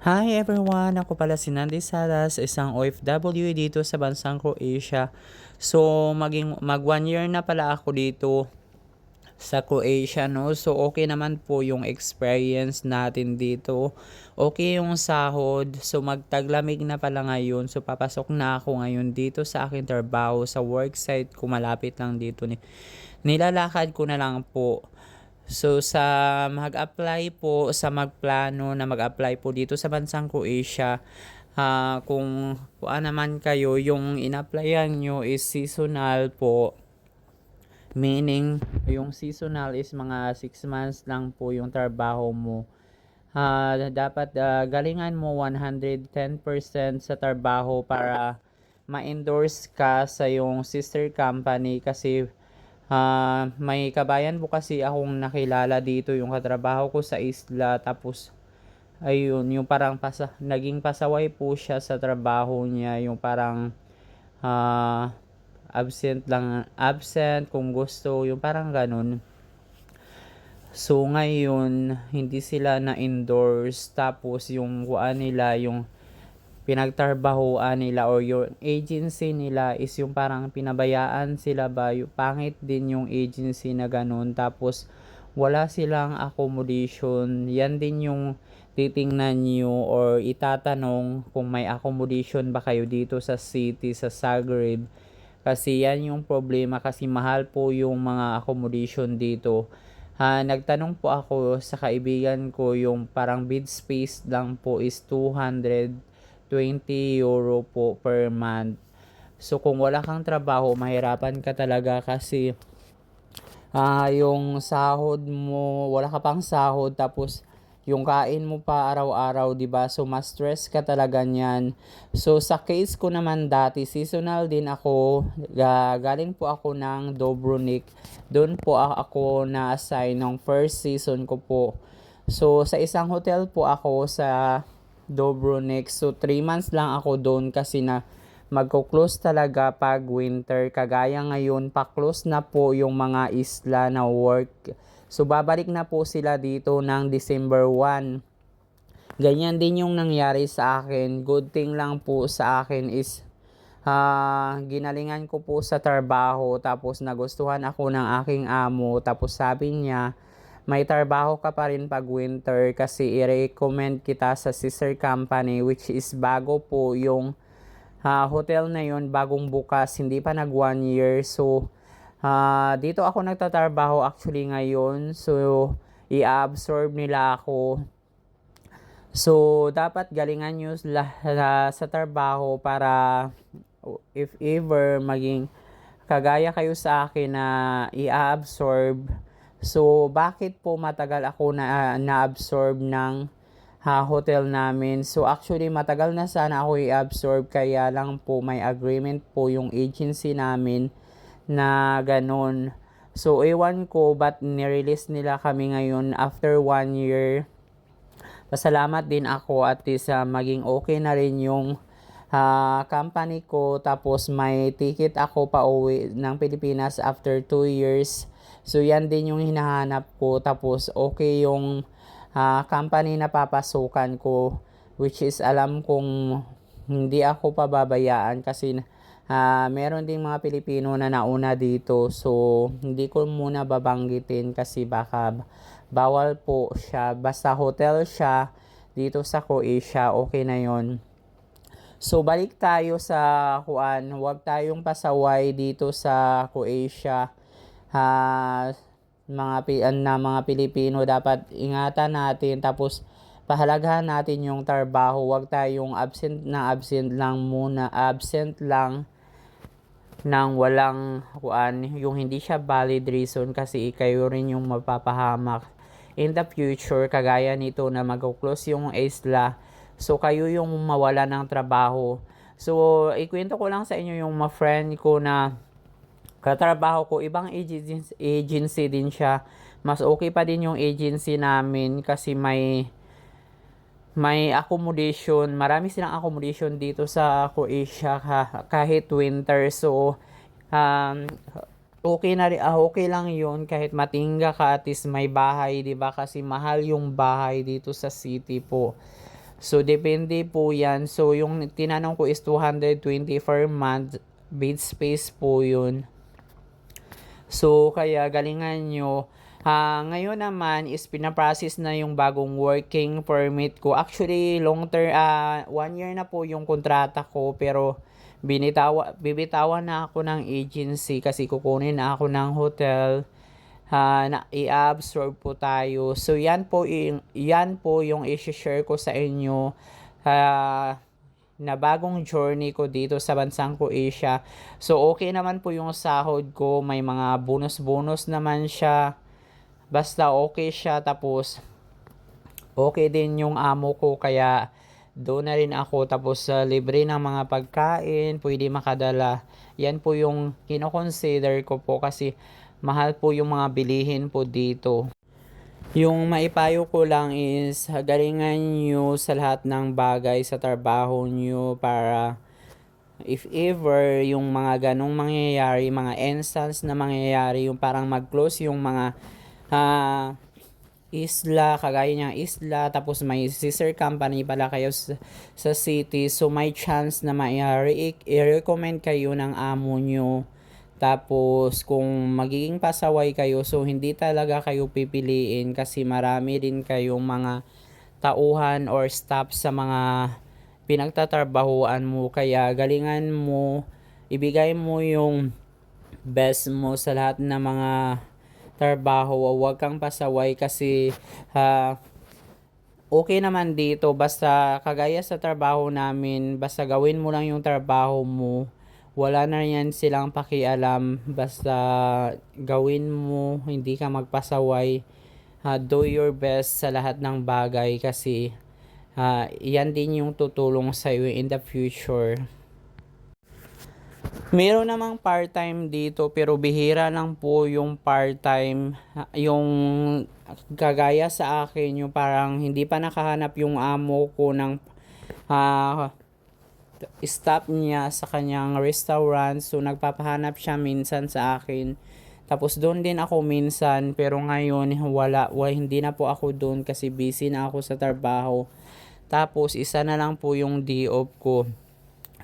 Hi everyone! Ako pala si Nandi Salas, isang OFW dito sa bansang Croatia. So, maging, mag one year na pala ako dito sa Croatia, no? So, okay naman po yung experience natin dito. Okay yung sahod. So, magtaglamig na pala ngayon. So, papasok na ako ngayon dito sa aking trabaho sa worksite ko. Malapit lang dito. Ni Nilalakad ko na lang po. So sa mag-apply po, sa magplano na mag-apply po dito sa bansang Croatia, uh, kung kuan naman kayo, yung in-applyan nyo is seasonal po. Meaning, yung seasonal is mga 6 months lang po yung trabaho mo. Uh, dapat uh, galingan mo 110% sa trabaho para ma-endorse ka sa yung sister company kasi Uh, may kabayan po kasi akong nakilala dito yung katrabaho ko sa isla. Tapos ayun yung parang pasa, naging pasaway po siya sa trabaho niya. Yung parang uh, absent lang absent kung gusto yung parang ganun. So ngayon hindi sila na endorse tapos yung kuan nila yung pinagtarbahuan nila or yung agency nila is yung parang pinabayaan sila ba, yung pangit din yung agency na ganun. Tapos wala silang accommodation. Yan din yung titingnan nyo or itatanong kung may accommodation ba kayo dito sa city, sa Zagreb. Kasi yan yung problema kasi mahal po yung mga accommodation dito. Uh, nagtanong po ako sa kaibigan ko yung parang bid space lang po is 200 20 euro po per month. So kung wala kang trabaho, mahirapan ka talaga kasi uh, yung sahod mo, wala ka pang sahod tapos yung kain mo pa araw-araw, 'di ba? So mas stress ka talaga niyan. So sa case ko naman dati, seasonal din ako. galing po ako ng Dobronik. Doon po ako na-assign ng first season ko po. So sa isang hotel po ako sa Dobronek. So, 3 months lang ako doon kasi na magko-close talaga pag winter. Kagaya ngayon, pa-close na po yung mga isla na work. So, babalik na po sila dito ng December 1. Ganyan din yung nangyari sa akin. Good thing lang po sa akin is uh, ginalingan ko po sa trabaho tapos nagustuhan ako ng aking amo tapos sabi niya may trabaho ka pa rin pag winter kasi i-recommend kita sa sister company which is bago po yung uh, hotel na yon bagong bukas. Hindi pa nag one year. So uh, dito ako nagtatrabaho actually ngayon. So i-absorb nila ako. So dapat galingan nyo sa trabaho para if ever maging kagaya kayo sa akin na i-absorb So, bakit po matagal ako na na-absorb ng uh, hotel namin? So, actually, matagal na sana ako i-absorb kaya lang po may agreement po yung agency namin na ganun. So, ewan ko ba't nirelease nila kami ngayon after one year. Pasalamat din ako at least uh, maging okay na rin yung uh, company ko. Tapos may ticket ako pa uwi ng Pilipinas after 2 years. So, yan din yung hinahanap ko. Tapos, okay yung uh, company na papasukan ko. Which is, alam kong hindi ako pababayaan kasi uh, meron ding mga Pilipino na nauna dito. So, hindi ko muna babanggitin kasi baka bawal po siya. Basta hotel siya dito sa Croatia, okay na yon. So, balik tayo sa kuan. Huwag tayong pasaway dito sa Croatia uh, mga na mga Pilipino dapat ingatan natin tapos pahalagahan natin yung trabaho. Wag tayong absent na absent lang muna. Absent lang nang walang kuan yung hindi siya valid reason kasi kayo rin yung mapapahamak in the future kagaya nito na mag-close yung isla. So kayo yung mawala ng trabaho. So ikwento ko lang sa inyo yung mga friend ko na katrabaho ko, ibang agency, agency din siya. Mas okay pa din yung agency namin kasi may may accommodation. Marami silang accommodation dito sa Croatia kahit winter. So, um, okay na rin, uh, okay lang yun kahit matingga ka at least may bahay, 'di ba? Kasi mahal yung bahay dito sa city po. So, depende po yan. So, yung tinanong ko is 220 per month. Bed space po yun. So, kaya galingan nyo. Ah, ngayon naman is pinaprocess na yung bagong working permit ko. Actually, long term, ah, one year na po yung kontrata ko. Pero, binitawa, bibitawan na ako ng agency kasi kukunin na ako ng hotel. Ah, na i-absorb po tayo. So, yan po, yan po yung i-share ko sa inyo. Ah, na bagong journey ko dito sa bansang Croatia. So, okay naman po yung sahod ko. May mga bonus-bonus naman siya. Basta okay siya. Tapos, okay din yung amo ko. Kaya, doon na rin ako. Tapos, uh, libre ng mga pagkain. Pwede makadala. Yan po yung kinoconsider ko po. Kasi, mahal po yung mga bilihin po dito. Yung maipayo ko lang is galingan nyo sa lahat ng bagay sa trabaho nyo para if ever yung mga ganong mangyayari, mga instance na mangyayari, yung parang mag-close yung mga ah, isla, kagaya ng isla, tapos may sister company pala kayo sa, sa city, so may chance na ma-recommend kayo ng amo nyo. Tapos, kung magiging pasaway kayo, so hindi talaga kayo pipiliin kasi marami din kayong mga tauhan or staff sa mga pinagtatrabahuan mo. Kaya, galingan mo, ibigay mo yung best mo sa lahat ng mga trabaho. Huwag kang pasaway kasi ha, okay naman dito. Basta kagaya sa trabaho namin, basta gawin mo lang yung trabaho mo wala na yan silang pakialam. Basta gawin mo hindi ka magpasaway. Uh, do your best sa lahat ng bagay kasi uh, yan din yung tutulong sa iyo in the future. Meron namang part-time dito pero bihira lang po yung part-time yung kagaya sa akin yung parang hindi pa nakahanap yung amo ko ng uh, stop niya sa kanyang restaurant. So, nagpapahanap siya minsan sa akin. Tapos, doon din ako minsan. Pero ngayon, wala. wala hindi na po ako doon kasi busy na ako sa trabaho. Tapos, isa na lang po yung day off ko.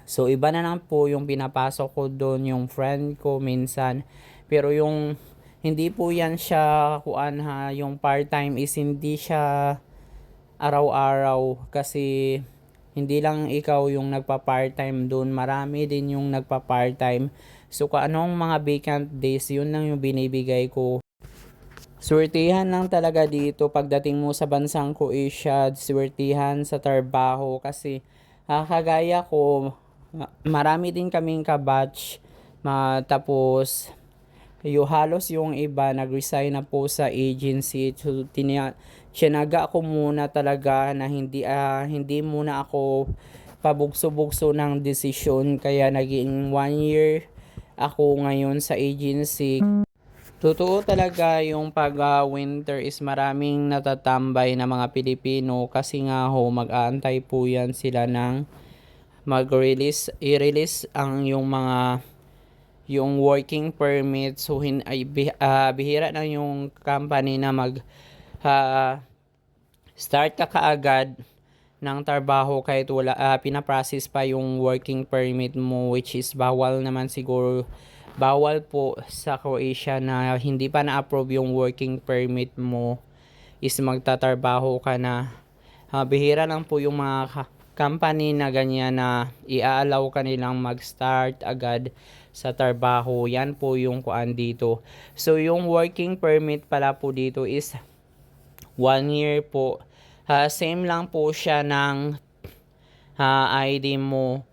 So, iba na lang po yung pinapasok ko doon, yung friend ko minsan. Pero yung, hindi po yan siya, kuan ha, yung part-time is hindi siya araw-araw. Kasi, hindi lang ikaw yung nagpa-part-time doon, marami din yung nagpa-part-time. So, kung anong mga vacant days, yun lang yung binibigay ko. Swertihan lang talaga dito pagdating mo sa bansang Croatia, swertihan sa trabaho kasi ah, kagaya ko, marami din kaming kabatch, ma, tapos yung halos yung iba nag-resign na po sa agency so, tinia, sinaga ko muna talaga na hindi uh, hindi muna ako pabugso-bugso ng desisyon kaya naging one year ako ngayon sa agency. Totoo talaga yung pag uh, winter is maraming natatambay na mga Pilipino kasi nga ho mag-aantay po yan sila ng mag-release, i-release ang yung mga yung working permit so hin ay uh, bihira na yung company na mag uh, start ka kaagad ng trabaho kahit wala uh, pinaprocess pa yung working permit mo which is bawal naman siguro bawal po sa Croatia na hindi pa na-approve yung working permit mo is magtatrabaho ka na uh, bihira lang po yung mga company na ganyan na i-allow ka nilang mag-start agad sa trabaho. Yan po yung kuan dito. So, yung working permit pala po dito is one year po. Uh, same lang po siya ng uh, ID mo.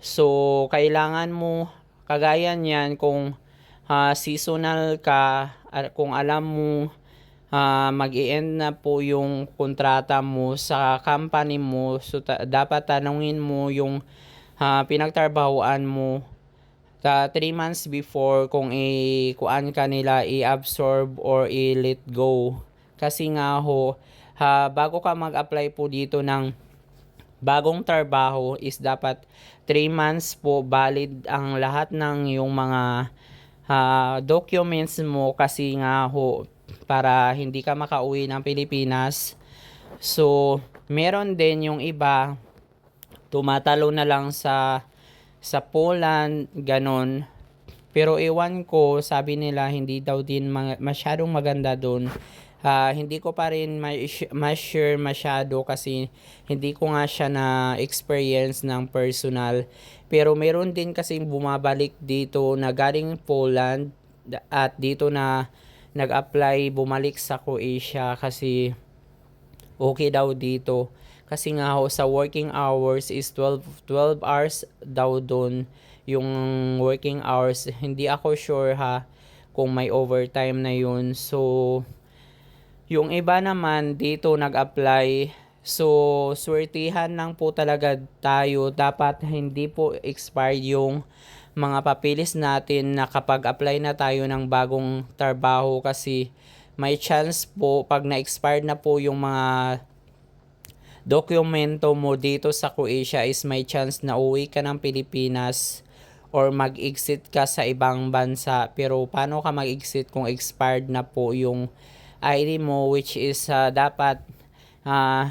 So, kailangan mo, kagaya niyan, kung uh, seasonal ka, kung alam mo, uh, mag-i-end na po yung kontrata mo sa company mo, so ta- dapat tanungin mo yung uh, pinagtrabahoan mo ta 3 months before kung i-kuan ka nila i-absorb or i-let go kasi nga ho, ha, bago ka mag-apply po dito ng bagong trabaho is dapat 3 months po valid ang lahat ng yung mga uh, documents mo kasi nga ho para hindi ka makauwi ng Pilipinas. So, Meron din yung iba, tumatalo na lang sa sa Poland, ganon. Pero ewan ko, sabi nila hindi daw din masyadong maganda doon. Ah, hindi ko pa rin ma- ma-sure masyado kasi hindi ko nga siya na experience ng personal. Pero meron din kasi bumabalik dito na galing Poland at dito na nag-apply bumalik sa Croatia kasi okay daw dito. Kasi nga ho, sa working hours is 12, 12 hours daw doon yung working hours. Hindi ako sure ha kung may overtime na yun. So, yung iba naman dito nag-apply. So, swertihan lang po talaga tayo. Dapat hindi po expired yung mga papilis natin na kapag apply na tayo ng bagong trabaho kasi may chance po pag na-expired na po yung mga dokumento mo dito sa Croatia is may chance na uwi ka ng Pilipinas or mag-exit ka sa ibang bansa. Pero paano ka mag-exit kung expired na po yung ID mo which is ah, dapat ah,